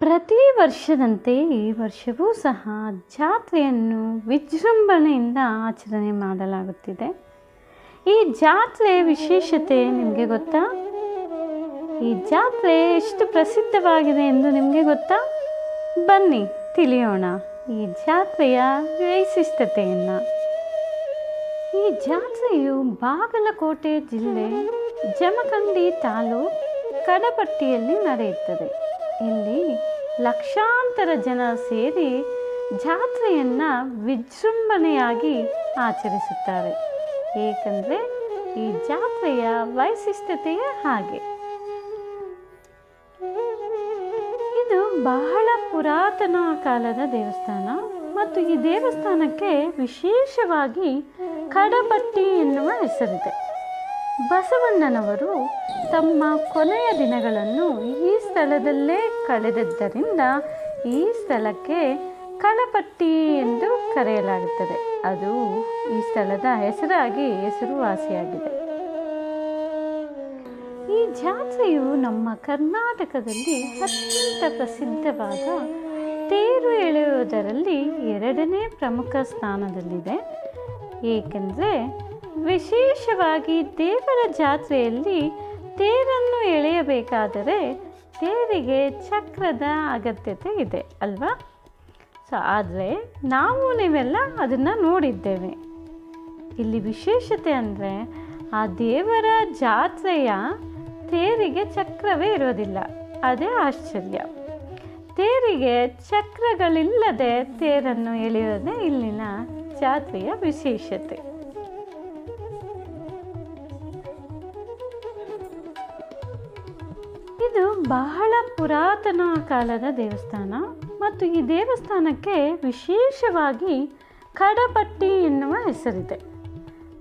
ಪ್ರತಿ ವರ್ಷದಂತೆ ಈ ವರ್ಷವೂ ಸಹ ಜಾತ್ರೆಯನ್ನು ವಿಜೃಂಭಣೆಯಿಂದ ಆಚರಣೆ ಮಾಡಲಾಗುತ್ತಿದೆ. ಈ ಜಾತ್ರೆ ವಿಶೇಷತೆ ನಿಮಗೆ ಗೊತ್ತಾ? ಈ ಜಾತ್ರೆ ಎಷ್ಟು ಪ್ರಸಿದ್ಧವಾಗಿದೆ ಎಂದು ನಿಮಗೆ ಗೊತ್ತಾ? ಬನ್ನಿ, ತಿಳಿಯೋಣ ಈ ಜಾತ್ರೆಯ ವೈಶಿಷ್ಟ್ಯತೆಯನ್ನು. ಈ ಜಾತ್ರೆಯು ಬಾಗಲಕೋಟೆ ಜಿಲ್ಲೆ ಜಮಖಂಡಿ ತಾಲೂಕು ಕಡಪಟ್ಟಿಯಲ್ಲಿ ನಡೆಯುತ್ತದೆ. ಇಲ್ಲಿ ಲಕ್ಷಾಂತರ ಜನ ಸೇರಿ ಜಾತ್ರೆಯನ್ನು ವಿಜೃಂಭಣೆಯಾಗಿ ಆಚರಿಸುತ್ತಾರೆ. ಏಕೆಂದರೆ ಈ ಜಾತ್ರೆಯ ವೈಶಿಷ್ಟ್ಯತೆಯ ಹಾಗೆ. ಇದು ಬಹಳ ಪುರಾತನ ಕಾಲದ ದೇವಸ್ಥಾನ ಮತ್ತು ಈ ದೇವಸ್ಥಾನಕ್ಕೆ ವಿಶೇಷವಾಗಿ ಕಡಪಟ್ಟಿ ಎನ್ನುವ ಹೆಸರಿದೆ. ಬಸವಣ್ಣನವರು ತಮ್ಮ ಕೊನೆಯ ದಿನಗಳನ್ನು ಈ ಸ್ಥಳದಲ್ಲೇ ಕಳೆದದ್ದರಿಂದ ಈ ಸ್ಥಳಕ್ಕೆ ಕಳಪಟ್ಟಿ ಎಂದು ಕರೆಯಲಾಗುತ್ತದೆ. ಅದು ಈ ಸ್ಥಳದ ಹೆಸರಾಗಿ ಹೆಸರುವಾಸಿಯಾಗಿದೆ. ಈ ಜಾತ್ರೆಯು ನಮ್ಮ ಕರ್ನಾಟಕದಲ್ಲಿ ಅತ್ಯಂತ ಪ್ರಸಿದ್ಧವಾದ ತೇರು ಎಳೆಯುವುದರಲ್ಲಿ ಎರಡನೇ ಪ್ರಮುಖ ಸ್ಥಾನದಲ್ಲಿದೆ. ಏಕೆಂದರೆ ವಿಶೇಷವಾಗಿ ದೇವರ ಜಾತ್ರೆಯಲ್ಲಿ ತೇರನ್ನು ಎಳೆಯಬೇಕಾದರೆ ತೇರಿಗೆ ಚಕ್ರದ ಅಗತ್ಯತೆ ಇದೆ, ಅಲ್ವಾ? ಸೊ ಆದರೆ ನಾವು ನೀವೆಲ್ಲ ಅದನ್ನು ನೋಡಿದ್ದೇವೆ. ಇಲ್ಲಿ ವಿಶೇಷತೆ ಅಂದರೆ ಆ ದೇವರ ಜಾತ್ರೆಯ ತೇರಿಗೆ ಚಕ್ರವೇ ಇರೋದಿಲ್ಲ, ಅದೇ ಆಶ್ಚರ್ಯ. ತೇರಿಗೆ ಚಕ್ರಗಳಿಲ್ಲದೆ ತೇರನ್ನು ಎಳೆಯೋದೇ ಇಲ್ಲಿನ ಜಾತ್ರೆಯ ವಿಶೇಷತೆ. ಇದು ಬಹಳ ಪುರಾತನ ಕಾಲದ ದೇವಸ್ಥಾನ ಮತ್ತು ಈ ದೇವಸ್ಥಾನಕ್ಕೆ ವಿಶೇಷವಾಗಿ ಕಡಪಟ್ಟಿ ಎನ್ನುವ ಹೆಸರಿದೆ.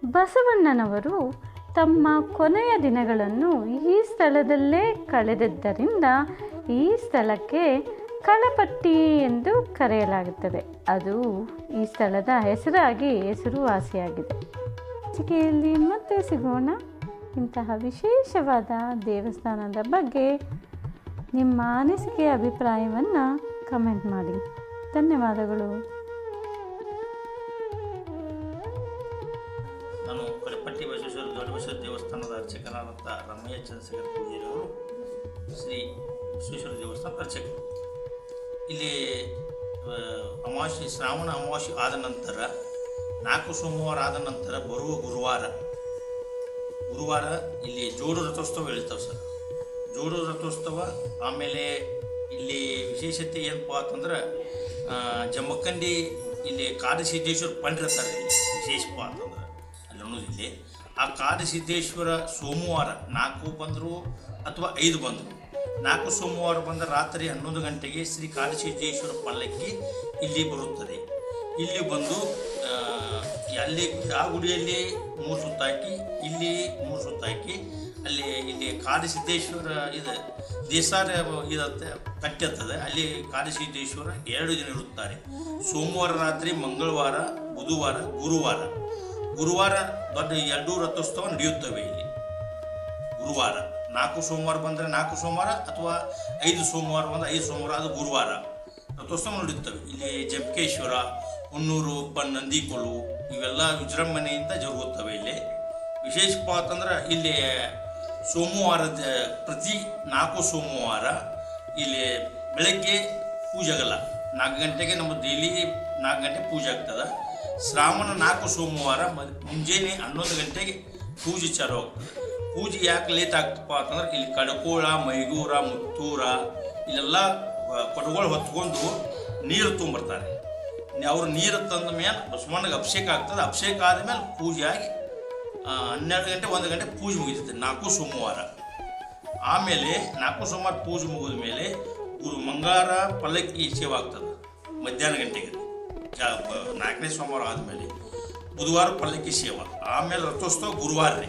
ಬಸವಣ್ಣನವರು ತಮ್ಮ ಕೊನೆಯ ದಿನಗಳನ್ನು ಈ ಸ್ಥಳದಲ್ಲೇ ಕಳೆದಿದ್ದರಿಂದ ಈ ಸ್ಥಳಕ್ಕೆ ಕಳಪಟ್ಟಿ ಎಂದು ಕರೆಯಲಾಗುತ್ತದೆ. ಅದು ಈ ಸ್ಥಳದ ಹೆಸರಾಗಿ ಹೆಸರುವಾಸಿಯಾಗಿದೆ. ಚಿಕೆಯಲ್ಲಿ ಮತ್ತೆ ಸಿಗೋಣ. ಇಂತಹ ವಿಶೇಷವಾದ ದೇವಸ್ಥಾನದ ಬಗ್ಗೆ ನಿಮ್ಮ ಅನಿಸಿಕೆ, ಅಭಿಪ್ರಾಯವನ್ನು ಕಮೆಂಟ್ ಮಾಡಿ. ಧನ್ಯವಾದಗಳು. ನಾನು ಕೊರೆಪಟ್ಟಿ ಬಸವೇಶ್ವರ ದೊಡ್ಡ ದೇವಸ್ಥಾನದ ಅರ್ಚಕನಾದಂಥ ರಮಯ್ಯ ಚಂದ್ರಶೇಖರ್ ಪೂಜಾರಿಯವರು ಶ್ರೀ ಬಸವೇಶ್ವರ ದೇವಸ್ಥಾನದ ಅರ್ಚಕ ಇಲ್ಲಿ ಅಮಾವಾಸ್ಯ, ಶ್ರಾವಣ ಅಮಾವಾಸ್ಯ ಆದ ನಂತರ, ನಾಲ್ಕು ಸೋಮವಾರ ಆದ ನಂತರ ಬರುವ ಗುರುವಾರ ಗುರುವಾರ ಇಲ್ಲಿ ಜೋಡು ರಥೋತ್ಸವ ಹೇಳ್ತಾವೆ ಸರ್. ಜೋಡು ರಥೋತ್ಸವ ಆಮೇಲೆ ಇಲ್ಲಿ ವಿಶೇಷತೆ ಏನಪ್ಪ ಅಂತಂದ್ರೆ ಜಮ್ಮಕ್ಕಂಡಿ ಇಲ್ಲಿ ಕಾಡಸಿದ್ದೇಶ್ವರ ಪಂಡಿರ್ತಾರೆ ಇಲ್ಲಿ ವಿಶೇಷಪ್ಪ ಅಂತಂದ್ರೆ. ಅಲ್ಲಿ ಅನ್ನೋದಿಲ್ಲಿ ಆ ಕಾಡಸಿದ್ದೇಶ್ವರ ಸೋಮವಾರ ನಾಲ್ಕು ಬಂದರು ಅಥವಾ ಐದು ಬಂದರು. ನಾಲ್ಕು ಸೋಮವಾರ ಬಂದ ರಾತ್ರಿ ಹನ್ನೊಂದು ಗಂಟೆಗೆ ಶ್ರೀ ಕಾಡಸಿದ್ದೇಶ್ವರ ಪಲ್ಲಕ್ಕಿ ಇಲ್ಲಿ ಬರುತ್ತದೆ. ಇಲ್ಲಿ ಬಂದು ಅಲ್ಲಿ ಆ ಗುಡಿಯಲ್ಲಿ ಮೂರು ಸುತ್ತಾಕಿ ಇಲ್ಲಿ ಮೂರು ಸುತ್ತಾಕಿ ಅಲ್ಲಿ ಇಲ್ಲಿ ಕಾಡಸಿದ್ದೇಶ್ವರ ಇದೆ. ದೇಸಾರ ಇದತ್ತೆ ಕಟ್ಟಿರ್ತದೆ ಅಲ್ಲಿ ಕಾಡಸಿದ್ದೇಶ್ವರ ಎರಡು ದಿನ ಇರುತ್ತಾರೆ. ಸೋಮವಾರ ರಾತ್ರಿ, ಮಂಗಳವಾರ, ಬುಧವಾರ, ಗುರುವಾರ. ಗುರುವಾರ ದೊಡ್ಡ ಎರಡೂ ರಥೋತ್ಸವ ನಡೆಯುತ್ತವೆ ಇಲ್ಲಿ. ಗುರುವಾರ. ನಾಲ್ಕು ಸೋಮವಾರ ಬಂದರೆ ನಾಲ್ಕು ಸೋಮವಾರ ಅಥವಾ ಐದು ಸೋಮವಾರ ಬಂದರೆ ಐದು ಸೋಮವಾರ, ಅದು ಗುರುವಾರ. ರಥೋತ್ಸವ ನಡೆಯುತ್ತವೆ. ಇಲ್ಲಿ ಜಂಪಕೇಶ್ವರ ಹೊನ್ನೂರು ಪ ನಂದಿಕೊಳು ಇವೆಲ್ಲ ವಿಜೃಂಭಣೆಯಿಂದ ಜರುಗುತ್ತವೆ ಇಲ್ಲಿ. ವಿಶೇಷಪ್ಪ ಅಂತಂದ್ರೆ ಇಲ್ಲಿ ಸೋಮವಾರದ ಪ್ರತಿ ನಾಲ್ಕು ಸೋಮವಾರ ಇಲ್ಲಿ ಬೆಳಗ್ಗೆ ಪೂಜೆ ಆಗಲ್ಲ. ನಾಲ್ಕು ಗಂಟೆಗೆ ನಮ್ಮ ಡೈಲಿ ನಾಲ್ಕು ಗಂಟೆ ಪೂಜೆ ಆಗ್ತದೆ. ಶ್ರಾವಣ ನಾಲ್ಕು ಸೋಮವಾರ ಮುಂಜಾನೆ ಹನ್ನೊಂದು ಗಂಟೆಗೆ ಪೂಜೆ ಚಾಲು ಆಗ್ತದೆ ಪೂಜೆ ಯಾಕೆ ಲೇಟ್ ಆಗ್ತಪ್ಪ ಅಂತಂದ್ರೆ ಇಲ್ಲಿ ಕಡಕೋಳ, ಮೈಗೂರ, ಮುತ್ತೂರ ಇಲ್ಲೆಲ್ಲ ಕೊಡಗೋಳು ಹೊತ್ಕೊಂಡು ನೀರು ತೊಗೊಂಬರ್ತಾರೆ ಅವರು ನೀರು ತಂದ ಮೇಲೆ ಬಸವಣ್ಣಗೆ ಅಭಿಷೇಕ ಆಗ್ತದೆ. ಅಭಿಷೇಕ ಆದಮೇಲೆ ಪೂಜೆ ಆಗಿ ಹನ್ನೆರಡು ಗಂಟೆ, ಒಂದು ಗಂಟೆ ಪೂಜೆ ಮುಗಿತೈತೆ ನಾಲ್ಕು ಸೋಮವಾರ. ಆಮೇಲೆ ನಾಲ್ಕು ಸೋಮವಾರ ಪೂಜೆ ಮುಗಿದ ಮೇಲೆ ಗುರು ಮಂಗಾರ ಪಲ್ಲಕ್ಕಿ ಸೇವೆ ಆಗ್ತದೆ. ಮಧ್ಯಾಹ್ನ ಗಂಟೆಗೆ. ಜಾ- ನಾಲ್ಕನೇ ಸೋಮವಾರ ಆದಮೇಲೆ ಬುಧವಾರ ಪಲ್ಲಕ್ಕಿ ಸೇವೆ. ಆಮೇಲೆ ರಥೋತ್ಸವ ಗುರುವಾರ ರೀ.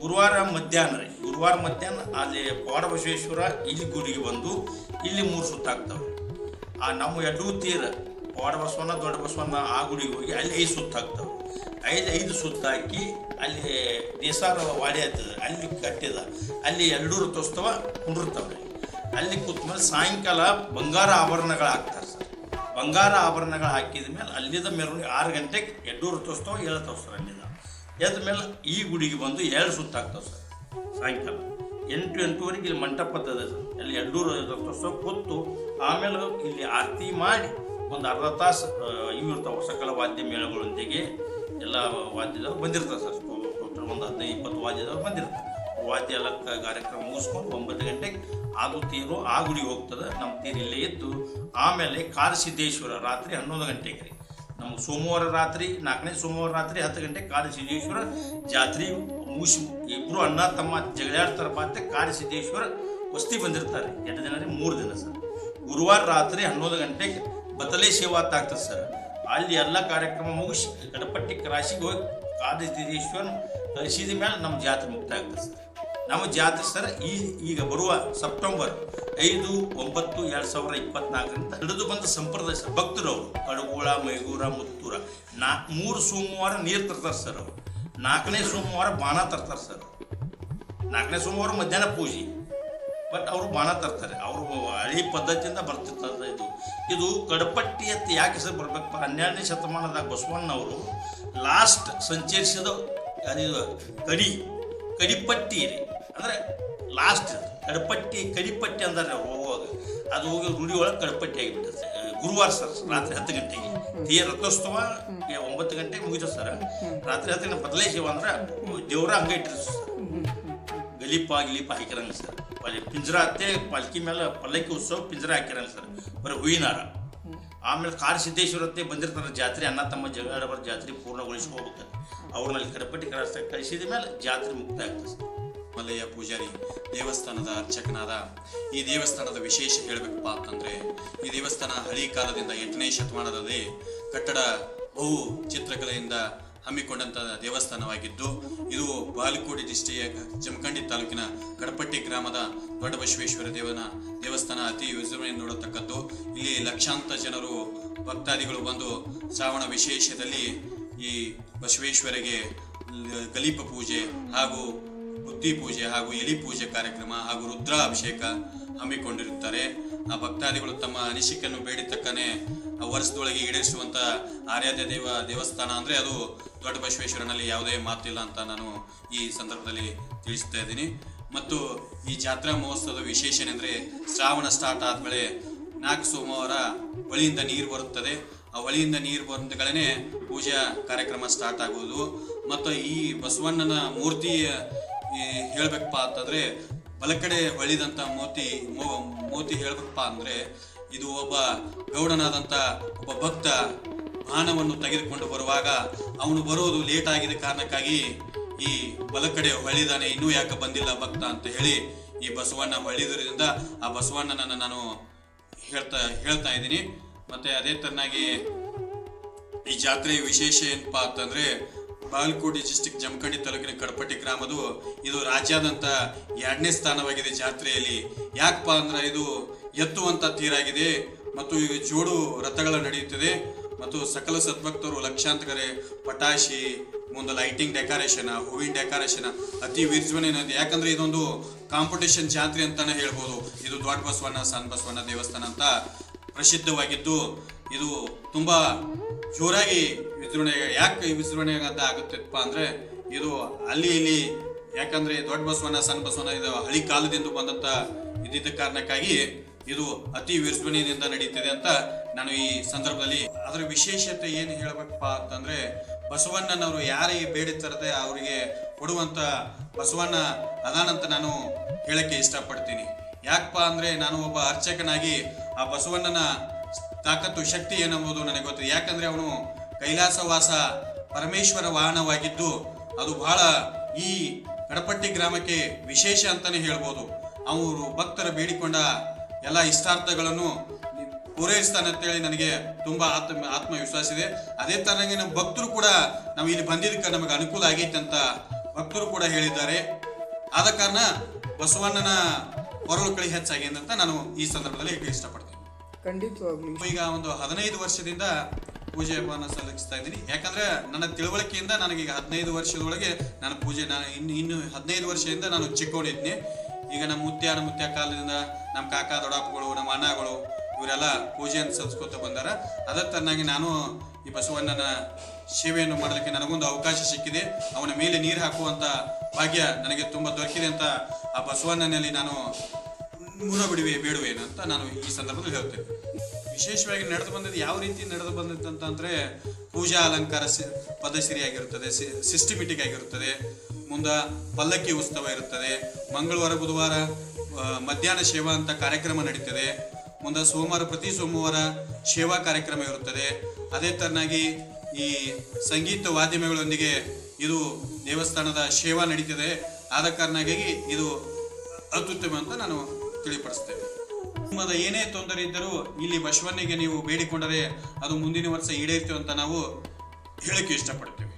ಗುರುವಾರ ಮಧ್ಯಾಹ್ನ ರೀ. ಗುರುವಾರ ಮಧ್ಯಾಹ್ನ ಅಲ್ಲಿ ಪವಾಡ ಬಸವೇಶ್ವರ ಇಲ್ಲಿ ಗುರಿಗೆ ಬಂದು ಇಲ್ಲಿ ಮೂರು ಸುತ್ತಾಗ್ತವೆ ಆ, ನಮ್ಮ ಎಡೂ ತೀರ ಬಸವಣ್ಣ ದೊಡ್ಡ ಬಸವಣ್ಣ ಆ ಗುಡಿಗೆ ಹೋಗಿ ಅಲ್ಲಿ ಐದು ಸುತ್ತ ಹಾಕ್ತವೆ ಐದು ಐದು ಸುತ್ತ ಹಾಕಿ ಅಲ್ಲಿ ದೇಸಾರ ವಾಡಿ ಆಗ್ತದೆ ಅಲ್ಲಿ ಕಟ್ಟಿದ, ಅಲ್ಲಿ ಎರಡೂ ರಥೋತ್ಸವ ಕುಂಡಿರ್ತವೆ ಅಲ್ಲಿ ಕೂತ್ಮೇಲೆ ಸಾಯಂಕಾಲ ಬಂಗಾರ ಆಭರಣಗಳು ಹಾಕ್ತಾರೆ ಸರ್. ಬಂಗಾರ ಆಭರಣಗಳು ಹಾಕಿದ ಮೇಲೆ ಅಲ್ಲಿದ ಮೆರವಣಿಗೆ ಆರು ಗಂಟೆಗೆ ಎರಡೂರು ರಥೋತ್ಸವ ಏಳು ಸರ್ ಅಲ್ಲಿಂದ ಎದ್ದ ಮೇಲೆ ಈ ಗುಡಿಗೆ ಬಂದು ಎರಡು ಸುತ್ತಾಗ್ತಾವೆ ಸರ್. ಸಾಯಂಕಾಲ. ಎಂಟು, ಎಂಟೂವರೆಗೆ ಇಲ್ಲಿ ಮಂಟಪದ ಸರ್. ಅಲ್ಲಿ ಎರಡೂರು ರಥೋತ್ಸವ ಕೂತು ಆಮೇಲೆ ಇಲ್ಲಿ ಆರತಿ ಮಾಡಿ ಒಂದು ಅರ್ಧ ತಾಸು ಇವು ಇರ್ತಾವೆ ಸಕಲ ವಾದ್ಯ ಮೇಳಗಳೊಂದಿಗೆ ಎಲ್ಲ ವಾದ್ಯದವ್ರು ಬಂದಿರ್ತಾರೆ ಸರ್. ಒಂದು ಹದಿನೈದು, ಇಪ್ಪತ್ತು ವಾದ್ಯದವ್ರು ಬಂದಿರ್ತಾರೆ. ವಾದ್ಯ ಎಲ್ಲ ಕಾರ್ಯಕ್ರಮ ಮುಗಿಸ್ಕೊಂಡು ಒಂಬತ್ತು ಗಂಟೆಗೆ ಅದು ತೀರು ಆ ಗುಡಿಗೆ ಹೋಗ್ತದೆ. ನಮ್ಮ ತೀರು ಇಲ್ಲೇ ಇದ್ದು ಆಮೇಲೆ ಕಾರಸಿದ್ದೇಶ್ವರ ರಾತ್ರಿ ಹನ್ನೊಂದು ಗಂಟೆಗೆ ರೀ. ನಮ್ಗೆ ಸೋಮವಾರ ರಾತ್ರಿ, ನಾಲ್ಕನೇ ಸೋಮವಾರ ರಾತ್ರಿ ಹತ್ತು ಗಂಟೆಗೆ ಕಾರಸಿದ್ದೇಶ್ವರ ಜಾತ್ರೆ ಮುಗಿಸಿ ಇಬ್ಬರು ಅಣ್ಣ ತಮ್ಮ ಜಗಳಾಡ್ತಾರೆ ಮತ್ತೆ ಕಾರಸಿದ್ದೇಶ್ವರ ವಸ್ತಿ ಬಂದಿರ್ತಾರೆ ಎರಡು ದಿನ ರೀ, ಮೂರು ದಿನ ಸರ್. ಗುರುವಾರ ರಾತ್ರಿ ಹನ್ನೊಂದು ಗಂಟೆಗೆ ಬದಲೇ ಸೇವಾತ್ ಆಗ್ತದೆ ಸರ್. ಅಲ್ಲಿ ಎಲ್ಲ ಕಾರ್ಯಕ್ರಮ ಮುಗಿಸಿ ಕಡಪಟ್ಟಿ ರಾಶಿಗೆ ಹೋಗಿ ಕಾದಿದ್ದೇಶ್ವರನ ಕಳಿಸಿದ ಮೇಲೆ ನಮ್ಮ ಜಾತ್ರೆ ಮುಕ್ತಾಯ ಆಗ್ತದೆ ಸರ್. ನಮ್ಮ ಜಾತ್ರೆ ಸರ್, ಈ ಈಗ ಬರುವ ಸೆಪ್ಟೆಂಬರ್ ಐದು, ಒಂಬತ್ತು, ಎರಡು ಸಾವಿರ ಇಪ್ಪತ್ನಾಲ್ಕರಿಂದ ಹಿಡಿದು ಬಂದ ಸಂಪ್ರದಾಯ ಸರ್, ಭಕ್ತರು ಅವರು, ಕಡಗೋಳ, ಮೈಗೂರ, ಮುತ್ತೂರ, ನಾ, ಮೂರು ಸೋಮವಾರ ನೀರು ತರ್ತಾರೆ ಸರ್ ಅವರು. ನಾಲ್ಕನೇ ಸೋಮವಾರ ಬಾಣ ತರ್ತಾರೆ ಸರ್ ನಾಲ್ಕನೇ ಸೋಮವಾರ ಮಧ್ಯಾಹ್ನ ಪೂಜೆ. ಬಟ್ ಅವರು ಬಾಣ ತರ್ತಾರೆ. ಅವರು ಹಳಿ ಪದ್ಧತಿಯಿಂದ ಬರ್ತಿರ್ತದೆ ಇದು. ಇದು ಕಡಪಟ್ಟಿ ಅಂತ ಯಾಕೆ ಹೆಸರು ಬರ್ಬೇಕಪ್ಪ. ಹನ್ನೆರಡನೇ ಶತಮಾನದಾಗ ಬಸವಣ್ಣವರು ಲಾಸ್ಟ್ ಸಂಚರಿಸಿದ ಅದು ಕಡಿ ಕಡಿಪಟ್ಟಿ ರೀ. ಅಂದರೆ ಲಾಸ್ಟ್ ಕಡಪಟ್ಟಿ ಕಡಿಪಟ್ಟಿ ಅಂದ್ರೆ ಹೋಗುವಾಗ ಅದು. ಹೋಗಿ ರೂಢಿ ಒಳಗೆ ಕಡಪಟ್ಟಿ ಆಗಿಬಿಟ್ಟಿದೆ. ಗುರುವಾರ ಸರ್ ರಾತ್ರಿ ಹತ್ತು ಗಂಟೆಗೆ. ತೀಯ ರಥೋತ್ಸವ ಒಂಬತ್ತು ಗಂಟೆಗೆ ಮುಗಿತು ಸರ್. ರಾತ್ರಿ ಹತ್ತು ಗಂಟೆ ಬದಲೇ ಶಿವ ಅಂದ್ರೆ ದೇವ್ರ ಹಂಗೆ ಇಟ್ಟಿರ್ತಾರೆ ಸರ್. ಗಲೀಪ ಗಿಲೀಪ ಹಾಕಿರಂಗ ಸರ್. ಪಿಂಜರ ಹತ್ತೆ ಪಲ್ಕಿ ಮೇಲೆ ಪಲ್ಲಕ್ಕಿ ಉತ್ಸವ ಪಿಂಜರ ಹಾಕಿರಲ್ಲ ಸರ್, ಬರೀ ಹೂವಿನಾರ. ಆಮೇಲೆ ಕಾಡು ಸಿದ್ದೇಶ್ವರತ್ತೆ ಬಂದಿರ್ತಾರೆ, ಜಾತ್ರೆ ಅನ್ನ ತಮ್ಮ ಜಗಳಾಡಬಾರ ಜಾತ್ರೆ ಪೂರ್ಣಗೊಳಿಸ್ಕೋಬೇಕು ಅವ್ರನ್ನ ಅಲ್ಲಿ ಕಡಪಟ್ಟಿ ಕಳಿಸ ಕಳಿಸಿದ ಮೇಲೆ ಜಾತ್ರೆ ಮುಕ್ತ ಆಗ್ತದೆ ಸರ್. ಮಲ್ಲಯ್ಯ ಪೂಜಾರಿ, ದೇವಸ್ಥಾನದ ಅರ್ಚಕನಾದ, ಈ ದೇವಸ್ಥಾನದ ವಿಶೇಷ ಹೇಳಬೇಕಪ್ಪ ಅಂತಂದ್ರೆ ಈ ದೇವಸ್ಥಾನ ಹಳಿ ಕಾಲದಿಂದ ಎಂಟನೇ ಶತಮಾನದಲ್ಲಿ ಕಟ್ಟಡ ಬಹು ಚಿತ್ರಕಲೆಯಿಂದ ಹಮ್ಮಿಕೊಂಡಂತ ದೇವಸ್ಥಾನವಾಗಿದ್ದು, ಇದು ಬಾಲಕೋಟೆ ಜಿಲ್ಲೆಯ ಜಮಖಂಡಿ ತಾಲೂಕಿನ ಕಡಪಟ್ಟಿ ಗ್ರಾಮದ ದೊಡ್ಡ ಬಸವೇಶ್ವರ ದೇವನ ದೇವಸ್ಥಾನ ಅತಿ ವಿಜೃಂಭಣೆ ನೋಡತಕ್ಕದ್ದು. ಇಲ್ಲಿ ಲಕ್ಷಾಂತರ ಜನರು, ಭಕ್ತಾದಿಗಳು ಬಂದು ಶ್ರಾವಣ ವಿಶೇಷದಲ್ಲಿ ಈ ಬಸವೇಶ್ವರಿಗೆ ಗಲೀಪ ಪೂಜೆ ಹಾಗೂ ಬುದ್ಧಿ ಪೂಜೆ ಹಾಗೂ ಎಲಿ ಪೂಜೆ ಕಾರ್ಯಕ್ರಮ ಹಾಗೂ ರುದ್ರಾಭಿಷೇಕ ಹಮ್ಮಿಕೊಂಡಿರುತ್ತಾರೆ. ಆ ಭಕ್ತಾದಿಗಳು ತಮ್ಮ ಅನಿಸಿಕೆಯನ್ನು ಬೇಡಿತಕ್ಕನೆ ಆ ವರ್ಷದೊಳಗೆ ಈಡೇರಿಸುವಂತ ಆರಾಧ್ಯ ದೇವ ದೇವಸ್ಥಾನ ಅಂದ್ರೆ ಅದು ದೊಡ್ಡ ಬಸವೇಶ್ವರನಲ್ಲಿ ಯಾವುದೇ ಮಾತಿಲ್ಲ ಅಂತ ನಾನು ಈ ಸಂದರ್ಭದಲ್ಲಿ ತಿಳಿಸ್ತಾ ಇದ್ದೀನಿ. ಮತ್ತು ಈ ಜಾತ್ರಾ ಮಹೋತ್ಸವದ ವಿಶೇಷ ಏನೆಂದ್ರೆ ಶ್ರಾವಣ ಸ್ಟಾರ್ಟ್ ಆದ್ಮೇಲೆ ನಾಲ್ಕು ಸೋಮವಾರ ಬಳಿಯಿಂದ ನೀರು ಬರುತ್ತದೆ. ಆ ಒಳಿಯಿಂದ ನೀರು ಬಂದಗಳೇ ಪೂಜಾ ಕಾರ್ಯಕ್ರಮ ಸ್ಟಾರ್ಟ್ ಆಗುವುದು. ಮತ್ತು ಈ ಬಸವಣ್ಣನ ಮೂರ್ತಿ ಹೇಳ್ಬೇಕಪ್ಪ ಅಂತಂದ್ರೆ ಬಲಕಡೆ ಒಳಿದಂತ ಮೋತಿ ಮೋತಿ ಹೇಳ್ಬೇಕಪ್ಪ ಅಂದ್ರೆ ಇದು ಒಬ್ಬ ಗೌಡನಾದಂತ ಒಬ್ಬ ಭಕ್ತ ಬಾಣವನ್ನು ತೆಗೆದುಕೊಂಡು ಬರುವಾಗ ಅವನು ಬರೋದು ಲೇಟ್ ಆಗಿದ ಕಾರಣಕ್ಕಾಗಿ ಈ ಬಲಕಡೆ ಹೊಳಿದಾನೆ ಇನ್ನೂ ಯಾಕೆ ಬಂದಿಲ್ಲ ಭಕ್ತ ಅಂತ ಹೇಳಿ ಈ ಬಸವಣ್ಣ ಹೊಳಿದ್ರಿಂದ ಆ ಬಸವಣ್ಣನನ್ನು ನಾನು ಹೇಳ್ತಾ ಹೇಳ್ತಾ ಇದ್ದೀನಿ. ಮತ್ತೆ ಅದೇ ತನ್ನಾಗಿ ಈ ಜಾತ್ರೆಯ ವಿಶೇಷ ಏನಪ್ಪಾ ಅಂತಂದ್ರೆ ಬಾಗಲಕೋಟೆ ಡಿಸ್ಟಿಕ್ ಜಮಖಂಡಿ ತಾಲೂಕಿನ ಕಡಪಟ್ಟಿ ಗ್ರಾಮದು ಇದು ರಾಜ್ಯಾದ್ಯಂತ ಎರಡನೇ ಸ್ಥಾನವಾಗಿದೆ ಜಾತ್ರೆಯಲ್ಲಿ. ಯಾಕಪ್ಪ ಅಂದ್ರೆ ಇದು ಎತ್ತುವಂತ ತೀರಾಗಿದೆ ಮತ್ತು ಈಗ ಜೋಡು ರಥಗಳ ನಡೆಯುತ್ತದೆ ಮತ್ತು ಸಕಲ ಸದ್ಭಕ್ತರು ಲಕ್ಷಾಂತರ ಪಟಾಶಿ ಮುಂದೆ ಲೈಟಿಂಗ್ ಡೆಕೋರೇಷನ್, ಹೂವಿನ ಡೆಕೋರೇಷನ್ ಅತಿ ವಿಜೃಂಭಣೆಯಿಂದ ಯಾಕಂದ್ರೆ ಇದೊಂದು ಕಾಂಪಿಟೇಷನ್ ಜಾತ್ರೆ ಅಂತಾನೆ ಹೇಳ್ಬೋದು. ಇದು ದೊಡ್ಡ ಬಸವಣ್ಣ, ಸಣ್ಣ ಬಸವಣ್ಣ ದೇವಸ್ಥಾನ ಅಂತ ಪ್ರಸಿದ್ಧವಾಗಿದ್ದು, ಇದು ತುಂಬಾ ಜೋರಾಗಿ ವಿಜೃಂಭಣೆ ಯಾಕೆ ವಿಜೃಂಭಣೆ ಅಂತ ಅಂದರೆ ಅಂದ್ರೆ, ಇದು ಅಲ್ಲಿ ಇಲ್ಲಿ, ಯಾಕಂದ್ರೆ ದೊಡ್ಡ ಬಸವನ ಸಣ್ಣ ಬಸವಣ್ಣ ಇದು ಹಳಿ ಕಾಲದಿಂದ ಬಂದಂತ ಇದ್ದಿದ್ದ ಕಾರಣಕ್ಕಾಗಿ ಇದು ಅತಿ ವಿಜೃಂಭಣೆಯಿಂದ ನಡೀತಿದೆ ಅಂತ ನಾನು ಈ ಸಂದರ್ಭದಲ್ಲಿ ಅದರ ವಿಶೇಷತೆ ಏನು ಹೇಳಬೇಕಪ್ಪ ಅಂತಂದ್ರೆ, ಬಸವಣ್ಣನವರು ಯಾರಿಗೆ ಬೇಡಿತಾರದೆ ಅವರಿಗೆ ಕೊಡುವಂತ ಬಸವಣ್ಣ ಅದಾನಂತ ನಾನು ಹೇಳಕ್ಕೆ ಇಷ್ಟಪಡ್ತೀನಿ. ಯಾಕಪ್ಪ ಅಂದ್ರೆ ನಾನು ಒಬ್ಬ ಅರ್ಚಕನಾಗಿ ಆ ಬಸವಣ್ಣನ ತಾಕತ್ತು, ಶಕ್ತಿ ಏನೆಂಬುದು ನನಗೆ ಗೊತ್ತಿದೆ. ಯಾಕಂದ್ರೆ ಅವನು ಕೈಲಾಸವಾಸ ಪರಮೇಶ್ವರ ವಾಹನವಾಗಿದ್ದು ಅದು ಬಹಳ ಈ ಕಡಪಟ್ಟಿ ಗ್ರಾಮಕ್ಕೆ ವಿಶೇಷ ಅಂತಲೇ ಹೇಳ್ಬೋದು. ಅವರು ಭಕ್ತರ ಬೇಡಿಕೊಂಡ ಎಲ್ಲ ಇಷ್ಟಾರ್ಥಗಳನ್ನು ಪೂರೈಸ್ತಾನೆ ಅಂತೇಳಿ ನನಗೆ ತುಂಬ ಆತ್ಮ ಆತ್ಮವಿಶ್ವಾಸ ಇದೆ. ಅದೇ ತರನಾಗಿ ನಮ್ಮ ಭಕ್ತರು ಕೂಡ ನಾವು ಇಲ್ಲಿ ಬಂದಿದ್ದಕ್ಕೆ ನಮಗೆ ಅನುಕೂಲ ಆಗೈತೆ ಅಂತ ಭಕ್ತರು ಕೂಡ ಹೇಳಿದ್ದಾರೆ. ಆದ ಕಾರಣ ಬಸವಣ್ಣನ ಹೊರಳುಕಳಿ ಹೆಚ್ಚಾಗಿದೆ ಅಂತ ನಾನು ಈ ಸಂದರ್ಭದಲ್ಲಿ ಇಷ್ಟಪಡ್ತೀನಿ. ಖಂಡಿತವಾಗ್ಲೂ. ಈಗ ಒಂದು ಹದಿನೈದು ವರ್ಷದಿಂದ ಪೂಜೆ ಹಬ್ಬವನ್ನು ಸಲ್ಲಿಸ್ತಾ ಇದ್ದೀನಿ. ಯಾಕಂದ್ರೆ ನನ್ನ ತಿಳುವಳಿಕೆಯಿಂದ ನನಗೀಗ ಹದಿನೈದು ವರ್ಷದೊಳಗೆ ನಾನು ಪೂಜೆ, ನಾನು ಇನ್ನು ಇನ್ನು ಹದಿನೈದು ವರ್ಷದಿಂದ ನಾನು ಚಿಕ್ಕೊಂಡಿದ್ದೀನಿ ಈಗ ನಮ್ಮ ಮುತ್ಯ ನಮ್ಮ ಮುತ್ಯ ಕಾಲದಿಂದ ನಮ್ಮ ಕಾಕ, ದೊಡ್ಡಪ್ಪಗಳು, ನಮ್ಮ ಅಣ್ಣಗಳು ಇವರೆಲ್ಲ ಪೂಜೆಯನ್ನು ಸಲ್ಲಿಸ್ಕೊತ ಬಂದಾರ. ಅದಕ್ಕೆ ತನ್ನಾಗಿ ನಾನು ಈ ಬಸವಣ್ಣನ ಸೇವೆಯನ್ನು ಮಾಡಲಿಕ್ಕೆ ನನಗೊಂದು ಅವಕಾಶ ಸಿಕ್ಕಿದೆ. ಅವನ ಮೇಲೆ ನೀರು ಹಾಕುವಂಥ ಭಾಗ್ಯ ನನಗೆ ತುಂಬ ದೊರಕಿದೆ ಅಂತ ಆ ಬಸವಣ್ಣನಲ್ಲಿ ನಾನು ಮೂರ ಬಿಡುವೆ ಬೇಡುವೆ ಅಂತ ನಾನು ಈ ಸಂದರ್ಭದಲ್ಲಿ ಹೇಳ್ತೇನೆ ವಿಶೇಷವಾಗಿ ನಡೆದು ಬಂದದ್ದು ಯಾವ ರೀತಿ ನಡೆದು ಬಂದದ್ದು ಅಂತಂದ್ರೆ ಪೂಜಾ ಅಲಂಕಾರ ಪದಸಿರಿಯಾಗಿರುತ್ತದೆ ಸಿಸ್ಟಮೆಟಿಕ್ ಆಗಿರುತ್ತದೆ ಮುಂದೆ ಪಲ್ಲಕ್ಕಿ ಉತ್ಸವ ಇರುತ್ತದೆ, ಮಂಗಳವಾರ, ಬುಧವಾರ ಮಧ್ಯಾಹ್ನ ಸೇವಾ ಅಂತ ಕಾರ್ಯಕ್ರಮ ನಡೀತದೆ, ಮುಂದೆ ಸೋಮವಾರ, ಪ್ರತಿ ಸೋಮವಾರ ಸೇವಾ ಕಾರ್ಯಕ್ರಮ ಇರುತ್ತದೆ. ಅದೇ ತರನಾಗಿ ಈ ಸಂಗೀತ ವಾದ್ಯಮಗಳೊಂದಿಗೆ ಇದು ದೇವಸ್ಥಾನದ ಸೇವಾ ನಡೀತದೆ. ಆದ ಕಾರಣಗಾಗಿ ಇದು ಅತ್ಯುತ್ತಮ ಅಂತ ನಾನು ತಿಳಿಪಡಿಸ್ತೇನೆ. ನಿಮ್ಮದ ಏನೇ ತೊಂದರೆ ಇದ್ದರೂ ಇಲ್ಲಿ ಬಸವಣ್ಣಿಗೆ ನೀವು ಬೇಡಿಕೊಂಡರೆ ಅದು ಮುಂದಿನ ವರ್ಷ ಈಡೇರಿತು ಅಂತ ನಾವು ಹೇಳಕ್ಕೆ ಇಷ್ಟಪಡ್ತೇವೆ.